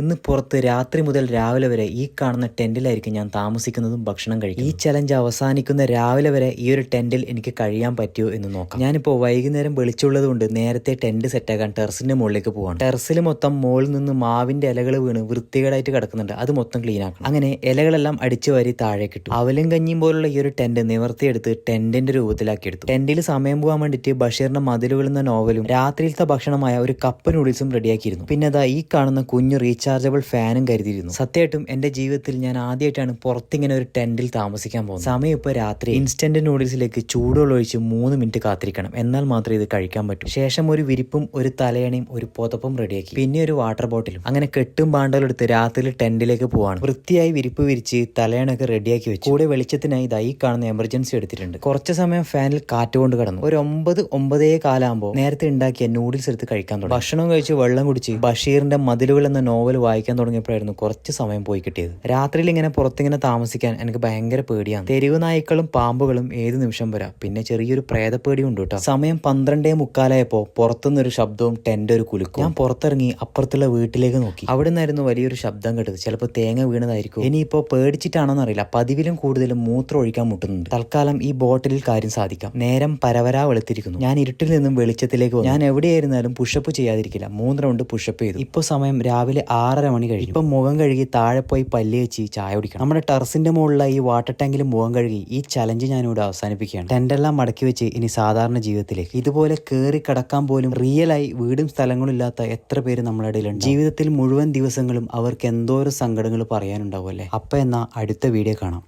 ഇന്ന് പുറത്ത് രാത്രി മുതൽ രാവിലെ വരെ ഈ കാണുന്ന ടെന്റിലായിരിക്കും ഞാൻ താമസിക്കുന്നതും ഭക്ഷണം കഴിക്കും ഈ ചലഞ്ച് അവസാനിക്കുന്ന രാവിലെ വരെ ഈ ഒരു ടെന്റിൽ എനിക്ക് കഴിയാൻ പറ്റുമോ എന്ന് നോക്കാം. ഞാനിപ്പോൾ വൈകുന്നേരം വെളിച്ചുള്ളത് കൊണ്ട് നേരത്തെ ടെന്റ് സെറ്റാക്കാൻ ടെറസിന്റെ മുകളിലേക്ക് പോവാണ്. ടെറസിൽ മൊത്തം മുകളിൽ നിന്ന് മാവിന്റെ ഇലകൾ വീണ് വൃത്തികേടായിട്ട് കിടക്കുന്നുണ്ട്. അത് മൊത്തം ക്ലീൻ ആക്കണം. അങ്ങനെ ഇലകളെല്ലാം അടിച്ചു വരി താഴെ കിട്ടും അവലും കഞ്ഞിയും പോലുള്ള ഈ ഒരു ടെന്റ് നിവർത്തിയെടുത്ത് ടെന്റിന്റെ രൂപത്തിലാക്കി എടുത്തു. ടെന്റിൽ സമയം പോകാൻ വേണ്ടിയിട്ട് ബഷീറിന്റെ മതിലുകൾ എന്ന നോവലും രാത്രിയിലത്തെ ഭക്ഷണമായ ഒരു കപ്പ് നൂഡിൽസും റെഡിയാക്കിയിരുന്നു പിന്നെ അതാ ഈ കാണുന്ന കുഞ്ഞു റീചാർജബിൾ ഫാനും കരുതിയിരുന്നു. സത്യമായിട്ടും എന്റെ ജീവിതത്തിൽ ഞാൻ ആദ്യമായിട്ടാണ് പുറത്തിങ്ങനെ ഒരു ടെന്റിൽ താമസിക്കാൻ പോകുന്നത്. സമയം ഇപ്പോൾ രാത്രി ഇൻസ്റ്റന്റ് നൂഡിൽസിലേക്ക് ചൂടുവെള്ളം ഒഴിച്ച് മൂന്ന് മിനിറ്റ് കാത്തിരിക്കണം. എന്നാൽ മാത്രമേ ഇത് കഴിക്കാൻ പറ്റൂ. ശേഷം ഒരു വിരിപ്പും ഒരു തലയണയും ഒരു പുതപ്പും റെഡിയാക്കി പിന്നെ ഒരു വാട്ടർ ബോട്ടിലും അങ്ങനെ കെട്ടും പാണ്ടലും എടുത്ത് രാത്രി ടെന്റിലേക്ക് പോവാണ്. വൃത്തിയായി വിരിപ്പ് വിരിച്ച് തലയണൊക്കെ റെഡിയാക്കി വെച്ചു. കൂടെ വെളിച്ചത്തിനായി ഇതായി കാണുന്ന എമർജൻസി എടുത്തിട്ടുണ്ട്. കുറച്ച് സമയം ഫാനിൽ കാറ്റ് കൊണ്ട് കിടന്നു. ഒരു ഒമ്പത് ഒമ്പതേ കാലാകുമ്പോൾ നേരത്തെ ഉണ്ടാക്കിയ നൂഡിൽസ് എടുത്ത് കഴിക്കാൻ തുടങ്ങി. ഭക്ഷണം കഴിച്ച് വെള്ളം കുടിച്ച് ബഷീറിന്റെ മതിലുകൾ എന്ന നോവൽ വായിക്കാൻ തുടങ്ങിയപ്പോഴായിരുന്നു കുറച്ച് സമയം പോയി കിട്ടിയത്. രാത്രിയിൽ ഇങ്ങനെ പുറത്തിങ്ങനെ താമസിക്കാൻ എനിക്ക് ഭയങ്കര പേടിയാണ്. തെരുവ് നായ്ക്കളും പാമ്പുകളും ഏത് നിമിഷം വരാം? പിന്നെ ചെറിയൊരു പ്രേതപ്പേടിയും ഉണ്ട് കേട്ടോ. സമയം പന്ത്രണ്ടേ മുക്കാലായപ്പോ പുറത്തുനിന്നൊരു ശബ്ദവും ടെന്റ് ഒരു കുലുക്കും ഞാൻ പുറത്തിറങ്ങി അപ്പുറത്തുള്ള വീട്ടിലേക്ക് നോക്കി. അവിടെ നിന്നായിരുന്നു വലിയൊരു ശബ്ദം കേട്ടത്. ചിലപ്പോൾ തേങ്ങ വീണതായിരിക്കും. ഇനിയിപ്പോ പേടിച്ചിട്ടാണോന്ന് അറിയില്ല പതിവിലും കൂടുതലും മൂത്രം ഒഴിക്കാൻ മുട്ടുന്നുണ്ട്. തൽക്കാലം ഈ ബോട്ടിലിൽ കാര്യം സാധിക്കാം. നേരം പരവരാ വെളുത്തിരിക്കുന്നു. ഞാൻ ഇരുട്ടിൽ നിന്നും വെളിച്ചത്തിലേക്ക് ഞാൻ എവിടെയായിരുന്നാലും പുഷപ്പ് ചെയ്യാതിരിക്കില്ല. മൂന്ന് റൗണ്ട് പുഷപ്പ് ചെയ്തു. ഇപ്പോൾ സമയം രാവിലെ ആറര മണി കഴിഞ്ഞു. ഇപ്പം മുഖം കഴുകി താഴെ പോയി പല്ല് വെച്ച് ചായ കുടിക്കണം. നമ്മുടെ ടെറസിന്റെ മുകളിലുള്ള ഈ വാട്ടർ ടാങ്കിൽ മുഖം കഴുകി ഈ ചലഞ്ച് ഞാൻ ഞാനിവിടെ അവസാനിപ്പിക്കുകയാണ്. ടെന്റെല്ലാം മടക്കി വെച്ച് ഇനി സാധാരണ ജീവിതത്തിലേക്ക്. ഇതുപോലെ കയറി കടക്കാൻ പോലും റിയലായി വീടും സ്ഥലങ്ങളും ഇല്ലാത്ത എത്ര പേര് നമ്മുടെ ഇടയിലുണ്ട്. ജീവിതത്തിൽ മുഴുവൻ ദിവസങ്ങളും അവർക്ക് എന്തോരം സങ്കടങ്ങൾ പറയാനുണ്ടാവും അല്ലേ? അപ്പം എന്നാൽ അടുത്ത വീഡിയോ കാണാം.